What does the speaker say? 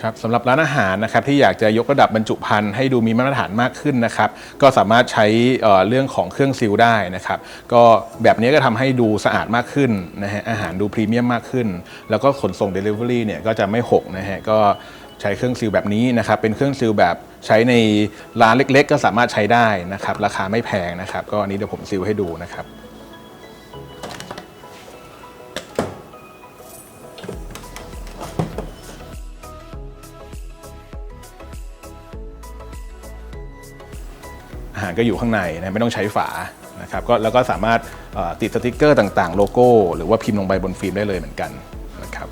ครับสำหรับร้านอาหารนะครับที่อยากจะยกระดับบรรจุภัณฑ์ให้ดูมีมาตรฐานมากขึ้นนะครับก็สามารถใช้เอ่อเรื่องของเครื่องซีลได้นะครับก็แบบนี้ก็ทำให้ดูสะอาดมากขึ้นนะฮะอาหารดูพรีเมียมมากขึ้น แล้วก็ขนส่ง Delivery เนี่ยก็จะไม่หกนะฮะก็ใช้เครื่องซีลแบบนี้นะครับเป็นเครื่องซีลแบบใช้ในร้านเล็ก ๆ ก็สามารถใช้ได้นะครับราคาไม่แพงนะครับก็อันนี้เดี๋ยวผมซีลให้ดูนะครับ อาหารก็อยู่ข้างในนะไม่ต้องใช้ฝานะครับก็แล้วก็สามารถติดสติกเกอร์ต่างๆ โลโก้ หรือว่าพิมพ์ลงไปบนฟิล์มได้เลยเหมือนกันนะครับ